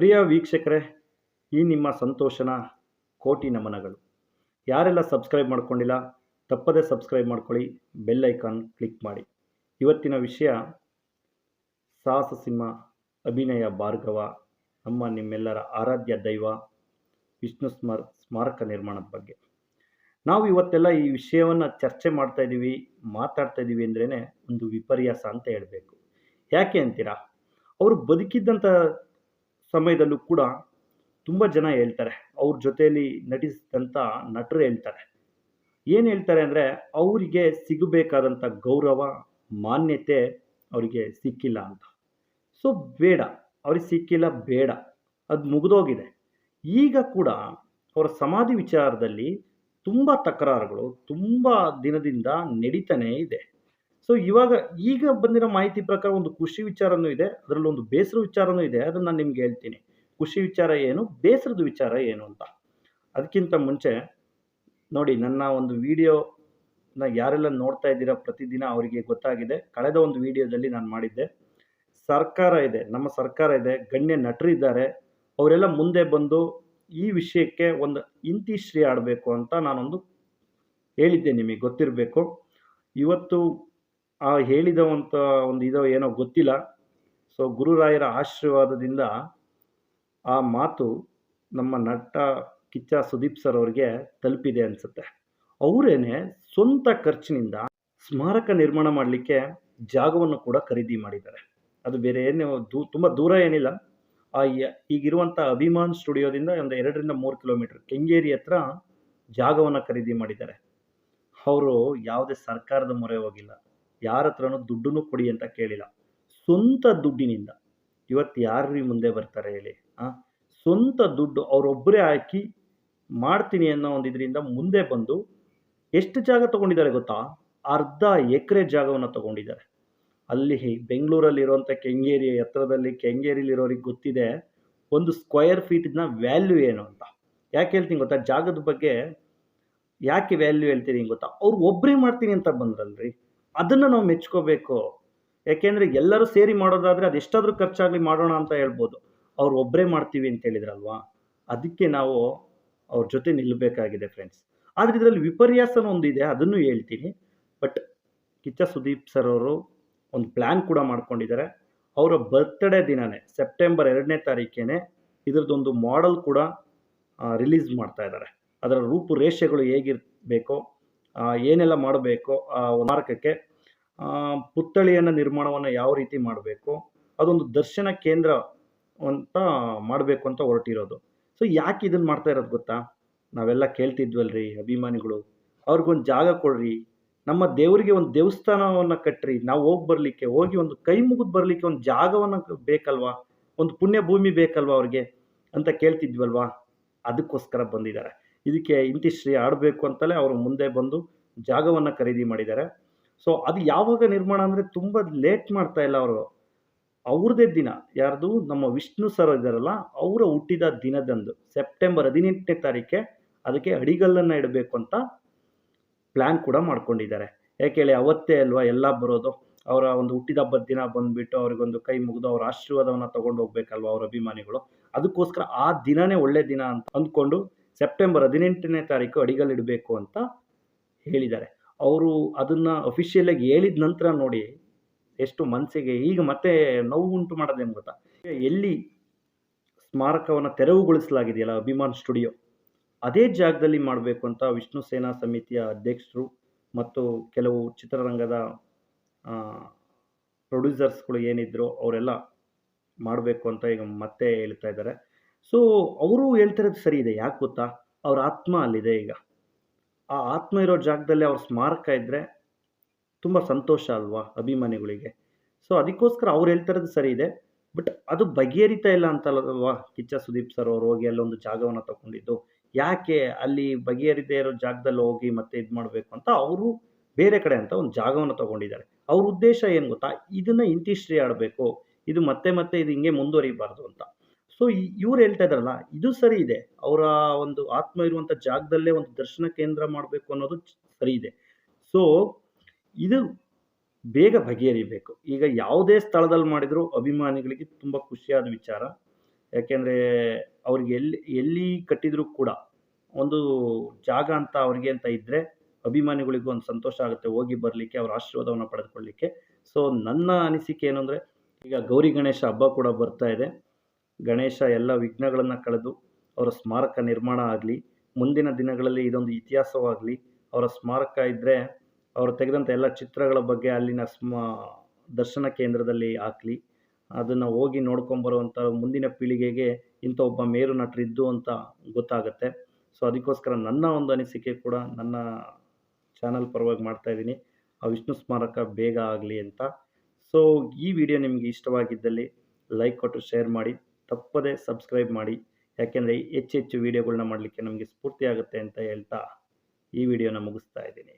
ಪ್ರಿಯ ವೀಕ್ಷಕರೇ, ಈ ನಿಮ್ಮ ಸಂತೋಷನ ಕೋಟಿ ನಮನಗಳು. ಯಾರೆಲ್ಲ ಸಬ್ಸ್ಕ್ರೈಬ್ ಮಾಡ್ಕೊಂಡಿಲ್ಲ, ತಪ್ಪದೇ ಸಬ್ಸ್ಕ್ರೈಬ್ ಮಾಡ್ಕೊಳ್ಳಿ, ಬೆಲ್ ಐಕಾನ್ ಕ್ಲಿಕ್ ಮಾಡಿ. ಇವತ್ತಿನ ವಿಷಯ ಸಾಹಸ ಸಿಂಹ ಅಭಿನಯ ಭಾರ್ಗವ, ನಮ್ಮ ನಿಮ್ಮೆಲ್ಲರ ಆರಾಧ್ಯ ದೈವ, ವಿಷ್ಣು ಸ್ಮಾರ್, ಸ್ಮಾರಕ ನಿರ್ಮಾಣದ ಬಗ್ಗೆ. ನಾವು ಇವತ್ತೆಲ್ಲ ಈ ವಿಷಯವನ್ನು ಚರ್ಚೆ ಮಾಡ್ತಾ ಇದ್ದೀವಿ, ಮಾತಾಡ್ತಾ ಇದ್ದೀವಿ ಅಂದ್ರೇ ಒಂದು ವಿಪರ್ಯಾಸ ಅಂತ ಹೇಳಬೇಕು. ಯಾಕೆ ಅಂತೀರಾ? ಅವರು ಬದುಕಿದ್ದಂಥ ಸಮಯದಲ್ಲೂ ಕೂಡ ತುಂಬ ಜನ ಹೇಳ್ತಾರೆ, ಅವ್ರ ಜೊತೆಯಲ್ಲಿ ನಟಿಸಿದಂಥ ನಟರು ಹೇಳ್ತಾರೆ. ಏನು ಹೇಳ್ತಾರೆ ಅಂದರೆ, ಅವರಿಗೆ ಸಿಗಬೇಕಾದಂಥ ಗೌರವ, ಮಾನ್ಯತೆ ಅವರಿಗೆ ಸಿಕ್ಕಿಲ್ಲ ಅಂತ. ಸೊ ಬೇಡ, ಅವ್ರಿಗೆ ಸಿಕ್ಕಿಲ್ಲ, ಬೇಡ, ಅದು ಮುಗಿದೋಗಿದೆ. ಈಗ ಕೂಡ ಅವರ ಸಮಾಧಿ ವಿಚಾರದಲ್ಲಿ ತುಂಬ ತಕರಾರುಗಳು, ತುಂಬ ದಿನದಿಂದ ನಡೀತಾನೇ ಇದೆ. ಸೊ ಇವಾಗ ಈಗ ಬಂದಿರೋ ಮಾಹಿತಿ ಪ್ರಕಾರ ಒಂದು ಖುಷಿ ವಿಚಾರನೂ ಇದೆ, ಅದರಲ್ಲಿ ಒಂದು ಬೇಸರ ವಿಚಾರನೂ ಇದೆ, ಅದನ್ನು ನಾನು ನಿಮ್ಗೆ ಹೇಳ್ತೀನಿ. ಖುಷಿ ವಿಚಾರ ಏನು, ಬೇಸರದ ವಿಚಾರ ಏನು ಅಂತ. ಅದಕ್ಕಿಂತ ಮುಂಚೆ ನೋಡಿ, ನನ್ನ ಒಂದು ವಿಡಿಯೋನ ಯಾರೆಲ್ಲ ನೋಡ್ತಾ ಇದ್ದೀರಾ ಪ್ರತಿದಿನ ಅವರಿಗೆ ಗೊತ್ತಾಗಿದೆ. ಕಳೆದ ಒಂದು ವಿಡಿಯೋದಲ್ಲಿ ನಾನು ಮಾಡಿದ್ದೆ. ಸರ್ಕಾರ ಇದೆ, ನಮ್ಮ ಸರ್ಕಾರ ಇದೆ, ಗಣ್ಯ ನಟರಿದ್ದಾರೆ ಅವರೆಲ್ಲ ಮುಂದೆ ಬಂದು ಈ ವಿಷಯಕ್ಕೆ ಒಂದು ಇಂತಿಶ್ರೀ ಆಡಬೇಕು ಅಂತ ನಾನೊಂದು ಹೇಳಿದ್ದೆ ನಿಮಗೆ, ಗೊತ್ತಿರಬೇಕು. ಇವತ್ತು ಆ ಹೇಳಿದವಂಥ ಒಂದು ಇದೋ ಏನೋ ಗೊತ್ತಿಲ್ಲ. ಸೊ ಗುರುರಾಯರ ಆಶೀರ್ವಾದದಿಂದ ಆ ಮಾತು ನಮ್ಮ ನಟ ಕಿಚ್ಚ ಸುದೀಪ್ ಸರ್ ಅವ್ರಿಗೆ ತಲುಪಿದೆ ಅನಿಸುತ್ತೆ. ಅವರೇನೆ ಸ್ವಂತ ಖರ್ಚಿನಿಂದ ಸ್ಮಾರಕ ನಿರ್ಮಾಣ ಮಾಡಲಿಕ್ಕೆ ಜಾಗವನ್ನು ಕೂಡ ಖರೀದಿ ಮಾಡಿದ್ದಾರೆ. ಅದು ಬೇರೆ ಏನು ದೂ, ತುಂಬ ದೂರ ಏನಿಲ್ಲ. ಆ ಈಗಿರುವಂಥ ಅಭಿಮಾನ್ ಸ್ಟುಡಿಯೋದಿಂದ ಒಂದು ಎರಡರಿಂದ ಮೂರು ಕಿಲೋಮೀಟರ್ ಕೆಂಗೇರಿ ಹತ್ರ ಜಾಗವನ್ನು ಖರೀದಿ ಮಾಡಿದ್ದಾರೆ. ಅವರು ಯಾವುದೇ ಸರ್ಕಾರದ ಮೊರೆ ಹೋಗಿಲ್ಲ. ಯಾರ ಹತ್ರನೂ ದುಡ್ಡನ್ನು ಕೊಡಿ ಅಂತ ಕೇಳಿಲ್ಲ. ಸ್ವಂತ ದುಡ್ಡಿನಿಂದ. ಇವತ್ತು ಯಾರ್ರೀ ಮುಂದೆ ಬರ್ತಾರೆ ಹೇಳಿ, ಆ? ಸ್ವಂತ ದುಡ್ಡು ಅವರೊಬ್ಬರೇ ಹಾಕಿ ಮಾಡ್ತೀನಿ ಅನ್ನೋ ಒಂದು ಇದರಿಂದ ಮುಂದೆ ಬಂದು ಎಷ್ಟು ಜಾಗ ತಗೊಂಡಿದ್ದಾರೆ ಗೊತ್ತಾ? ಅರ್ಧ ಎಕರೆ ಜಾಗವನ್ನು ತಗೊಂಡಿದ್ದಾರೆ. ಅಲ್ಲಿ ಬೆಂಗಳೂರಲ್ಲಿರುವಂಥ ಕೆಂಗೇರಿ ಕೆಂಗೇರಿಲಿ ಕೆಂಗೇರಿಲಿರೋರಿಗೆ ಗೊತ್ತಿದೆ ಒಂದು ಸ್ಕ್ವಯರ್ ಫೀಟ್ನ ವ್ಯಾಲ್ಯೂ ಏನು ಅಂತ. ಯಾಕೆ ಹೇಳ್ತೀನಿ ಗೊತ್ತಾ? ಜಾಗದ ಬಗ್ಗೆ ಯಾಕೆ ವ್ಯಾಲ್ಯೂ ಹೇಳ್ತೀನಿ ಗೊತ್ತಾ? ಅವ್ರು ಒಬ್ಬರೇ ಮಾಡ್ತೀನಿ ಅಂತ ಬಂದ್ರಲ್ರಿ. ಅದನ್ನು ನಾವು ಮೆಚ್ಕೋಬೇಕು. ಯಾಕೆಂದರೆ ಎಲ್ಲರೂ ಸೇರಿ ಮಾಡೋದಾದರೆ ಅದು ಎಷ್ಟಾದರೂ ಖರ್ಚಾಗಲಿ ಮಾಡೋಣ ಅಂತ ಹೇಳ್ಬೋದು. ಅವ್ರು ಒಬ್ಬರೇ ಮಾಡ್ತೀವಿ ಅಂತ ಹೇಳಿದ್ರಲ್ವಾ? ಅದಕ್ಕೆ ನಾವು ಅವ್ರ ಜೊತೆ ನಿಲ್ಲಬೇಕಾಗಿದೆ ಫ್ರೆಂಡ್ಸ್ ಆದರೆ ಇದರಲ್ಲಿ ವಿಪರ್ಯಾಸ ಒಂದಿದೆ, ಅದನ್ನು ಹೇಳ್ತೀನಿ. ಬಟ್ ಕಿಚ್ಚ ಸುದೀಪ್ ಸರ್ ಅವರು ಒಂದು ಪ್ಲ್ಯಾನ್ ಕೂಡ ಮಾಡ್ಕೊಂಡಿದ್ದಾರೆ. ಅವರ ಬರ್ತ್ಡೇ ದಿನನೇ ಸೆಪ್ಟೆಂಬರ್ ಎರಡನೇ ತಾರೀಕೇನೆ ಇದ್ರದ್ದೊಂದು ಮಾಡೆಲ್ ಕೂಡ ರಿಲೀಸ್ ಮಾಡ್ತಾ ಇದ್ದಾರೆ. ಅದರ ರೂಪುರೇಷೆಗಳು ಹೇಗಿರಬೇಕೋ ಏನೆಲ್ಲ ಮಾಡಬೇಕು? ಆ ಮಾರ್ಗಕ್ಕೆ ಪುತ್ಥಳಿಯನ್ನು ನಿರ್ಮಾಣವನ್ನು ಯಾವ ರೀತಿ ಮಾಡಬೇಕು? ಅದೊಂದು ದರ್ಶನ ಕೇಂದ್ರ ಅಂತ ಮಾಡಬೇಕು ಅಂತ ಹೊರಟಿರೋದು. ಸೊ ಯಾಕೆ ಇದನ್ನು ಮಾಡ್ತಾ ಇರೋದು ಗೊತ್ತಾ? ನಾವೆಲ್ಲ ಕೇಳ್ತಿದ್ವಲ್ರಿ ಅಭಿಮಾನಿಗಳು. ಅವ್ರಿಗೊಂದು ಜಾಗ ಕೊಡ್ರಿ. ನಮ್ಮ ದೇವರಿಗೆ ಒಂದು ದೇವಸ್ಥಾನವನ್ನು ಕಟ್ಟ್ರಿ ನಾವು ಹೋಗಿ ಬರಲಿಕ್ಕೆ, ಹೋಗಿ ಒಂದು ಕೈ ಮುಗಿದು ಬರಲಿಕ್ಕೆ ಒಂದು ಜಾಗವನ್ನು ಬೇಕಲ್ವಾ? ಒಂದು ಪುಣ್ಯ ಭೂಮಿ ಬೇಕಲ್ವಾ ಅವ್ರಿಗೆ? ಅಂತ ಕೇಳ್ತಿದ್ವಲ್ವಾ? ಅದಕ್ಕೋಸ್ಕರ ಬಂದಿದ್ದಾರೆ. ಇದಕ್ಕೆ ಇಂತಿಶ್ರೀ ಆಡಬೇಕು ಅಂತಲೇ ಅವರು ಮುಂದೆ ಬಂದು ಜಾಗವನ್ನು ಖರೀದಿ ಮಾಡಿದ್ದಾರೆ. ಸೊ ಅದು ಯಾವಾಗ ನಿರ್ಮಾಣ ಅಂದರೆ ತುಂಬ ಲೇಟ್ ಮಾಡ್ತಾ ಇಲ್ಲ ಅವರು. ಅವ್ರದೇ ದಿನ, ಯಾರ್ದು? ನಮ್ಮ ವಿಷ್ಣು ಸರ್ ಇದ್ದಾರಲ್ಲ, ಅವರ ಹುಟ್ಟಿದ ದಿನದಂದು ಸೆಪ್ಟೆಂಬರ್ ಹದಿನೆಂಟನೇ ತಾರೀಕೆ ಅದಕ್ಕೆ ಅಡಿಗಲ್ಲನ್ನು ಇಡಬೇಕು ಅಂತ ಪ್ಲ್ಯಾನ್ ಕೂಡ ಮಾಡ್ಕೊಂಡಿದ್ದಾರೆ. ಯಾಕೆ ಹೇಳಿ ಅವತ್ತೇ ಅಲ್ವಾ ಎಲ್ಲ ಬರೋದು? ಅವರ ಒಂದು ಹುಟ್ಟಿದ ಹಬ್ಬದ ದಿನ ಬಂದುಬಿಟ್ಟು ಅವ್ರಿಗೊಂದು ಕೈ ಮುಗಿದು ಅವ್ರ ಆಶೀರ್ವಾದವನ್ನು ತಗೊಂಡು ಹೋಗ್ಬೇಕಲ್ವ ಅವ್ರ ಅಭಿಮಾನಿಗಳು? ಅದಕ್ಕೋಸ್ಕರ ಆ ದಿನನೇ ಒಳ್ಳೆ ದಿನ ಅಂತ ಅಂದ್ಕೊಂಡು ಸೆಪ್ಟೆಂಬರ್ ಹದಿನೆಂಟನೇ ತಾರೀಕು ಅಡಿಗಲ್ಲಿಡಬೇಕು ಅಂತ ಹೇಳಿದ್ದಾರೆ. ಅವರು ಅದನ್ನು ಅಫಿಷಿಯಲಾಗಿ ಹೇಳಿದ ನಂತರ ನೋಡಿ ಎಷ್ಟು ಮನಸ್ಸಿಗೆ ಈಗ ಮತ್ತೆ ನೋವು ಉಂಟು ಮಾಡೋದೇನು ಗೊತ್ತಾ? ಎಲ್ಲಿ ಸ್ಮಾರಕವನ್ನು ತೆರವುಗೊಳಿಸಲಾಗಿದೆಯಲ್ಲ ಅಭಿಮಾನ್ ಸ್ಟುಡಿಯೋ, ಅದೇ ಜಾಗದಲ್ಲಿ ಮಾಡಬೇಕು ಅಂತ ವಿಷ್ಣು ಸೇನಾ ಸಮಿತಿಯ ಅಧ್ಯಕ್ಷರು ಮತ್ತು ಕೆಲವು ಚಿತ್ರರಂಗದ ಪ್ರೊಡ್ಯೂಸರ್ಸ್ಗಳು ಏನಿದ್ರು ಅವರೆಲ್ಲ ಮಾಡಬೇಕು ಅಂತ ಈಗ ಮತ್ತೆ ಹೇಳ್ತಾ ಇದ್ದಾರೆ. ಸೊ ಅವರು ಹೇಳ್ತಿರೋದು ಸರಿ ಇದೆ, ಯಾಕೆ ಗೊತ್ತಾ? ಅವ್ರ ಆತ್ಮ ಅಲ್ಲಿದೆ ಈಗ. ಆ ಆತ್ಮ ಇರೋ ಜಾಗದಲ್ಲಿ ಅವ್ರ ಸ್ಮಾರಕ ಇದ್ದರೆ ತುಂಬ ಸಂತೋಷ ಅಲ್ವಾ ಅಭಿಮಾನಿಗಳಿಗೆ. ಸೊ ಅದಕ್ಕೋಸ್ಕರ ಅವ್ರು ಹೇಳ್ತಿರೋದು ಸರಿ ಇದೆ. ಬಟ್ ಅದು ಬಗೆಹರಿತಾ ಇಲ್ಲ ಅಂತಲ್ವಾ ಕಿಚ್ಚ ಸುದೀಪ್ ಸರ್ ಅವ್ರು ಹೋಗಿ ಅಲ್ಲೊಂದು ಜಾಗವನ್ನು ತಗೊಂಡಿದ್ದು. ಯಾಕೆ ಅಲ್ಲಿ ಬಗೆಹರಿದೇ ಇರೋ ಜಾಗದಲ್ಲಿ ಹೋಗಿ ಮತ್ತೆ ಇದು ಮಾಡಬೇಕು ಅಂತ ಅವರು ಬೇರೆ ಕಡೆ ಅಂತ ಒಂದು ಜಾಗವನ್ನು ತಗೊಂಡಿದ್ದಾರೆ. ಅವ್ರ ಉದ್ದೇಶ ಏನು ಗೊತ್ತಾ? ಇದನ್ನು ಇಂತಿಶ್ರೀ ಆಡಬೇಕು. ಇದು ಮತ್ತೆ ಮತ್ತೆ ಇದು ಹಿಂಗೆ ಮುಂದುವರಿಬಾರ್ದು ಅಂತ. ಸೊ ಇವ್ರು ಹೇಳ್ತಾ ಇದ್ರಲ್ಲ ಇದು ಸರಿ ಇದೆ. ಅವರ ಒಂದು ಆತ್ಮ ಇರುವಂತ ಜಾಗದಲ್ಲೇ ಒಂದು ದರ್ಶನ ಕೇಂದ್ರ ಮಾಡಬೇಕು ಅನ್ನೋದು ಸರಿ ಇದೆ. ಸೊ ಇದು ಬೇಗ ಬಗೆಹರಿಬೇಕು. ಈಗ ಯಾವುದೇ ಸ್ಥಳದಲ್ಲಿ ಮಾಡಿದ್ರು ಅಭಿಮಾನಿಗಳಿಗೆ ತುಂಬ ಖುಷಿಯಾದ ವಿಚಾರ. ಯಾಕೆಂದ್ರೆ, ಅವ್ರಿಗೆ ಎಲ್ಲಿ ಎಲ್ಲಿ ಕಟ್ಟಿದ್ರು ಕೂಡ ಒಂದು ಜಾಗ ಅಂತ ಅವ್ರಿಗೆ ಅಂತ ಇದ್ದರೆ ಅಭಿಮಾನಿಗಳಿಗೂ ಒಂದು ಸಂತೋಷ ಆಗುತ್ತೆ ಹೋಗಿ ಬರಲಿಕ್ಕೆ, ಅವ್ರ ಆಶೀರ್ವಾದವನ್ನು ಪಡೆದುಕೊಳ್ಳಿಕ್ಕೆ. ಸೊ ನನ್ನ ಅನಿಸಿಕೆ ಏನು ಈಗ ಗೌರಿ ಗಣೇಶ ಹಬ್ಬ ಕೂಡ ಬರ್ತಾ ಇದೆ. ಗಣೇಶ ಎಲ್ಲ ವಿಘ್ನಗಳನ್ನು ಕಳೆದು ಅವರ ಸ್ಮಾರಕ ನಿರ್ಮಾಣ ಆಗಲಿ, ಮುಂದಿನ ದಿನಗಳಲ್ಲಿ ಇದೊಂದು ಇತಿಹಾಸವಾಗಲಿ, ಅವರ ಸ್ಮಾರಕ ಇದ್ದರೆ ಅವರು ತೆಗೆದಂಥ ಎಲ್ಲ ಚಿತ್ರಗಳ ಬಗ್ಗೆ ಅಲ್ಲಿನ ಸ್ಮ, ದರ್ಶನ ಕೇಂದ್ರದಲ್ಲಿ ಹಾಕಲಿ. ಅದನ್ನು ಹೋಗಿ ನೋಡ್ಕೊಂಬರುವಂಥ ಮುಂದಿನ ಪೀಳಿಗೆಗೆ ಇಂಥ ಒಬ್ಬ ಮೇರು ನಟರಿದ್ದು ಅಂತ ಗೊತ್ತಾಗುತ್ತೆ. ಸೊ ಅದಕ್ಕೋಸ್ಕರ ನನ್ನ ಒಂದು ಅನಿಸಿಕೆ ಕೂಡ ನನ್ನ ಚಾನಲ್ ಪರವಾಗಿ ಮಾಡ್ತಾ ಇದ್ದೀನಿ. ಆ ವಿಷ್ಣು ಸ್ಮಾರಕ ಬೇಗ ಆಗಲಿ ಅಂತ. ಸೊ ಈ ವಿಡಿಯೋ ನಿಮಗೆ ಇಷ್ಟವಾಗಿದ್ದಲ್ಲಿ ಲೈಕ್ ಕೊಟ್ಟು ಶೇರ್ ಮಾಡಿ. ತಪ್ಪದೇ ಸಬ್ಸ್ಕ್ರೈಬ್ ಮಾಡಿ. ಯಾಕೆಂದರೆ ಹೆಚ್ಚು ಹೆಚ್ಚು ವೀಡಿಯೋಗಳನ್ನ ಮಾಡಲಿಕ್ಕೆ ನಮಗೆ ಸ್ಫೂರ್ತಿಯಾಗುತ್ತೆ ಅಂತ ಹೇಳ್ತಾ ಈ ವಿಡಿಯೋನ ಮುಗಿಸ್ತಾ ಇದ್ದೀನಿ.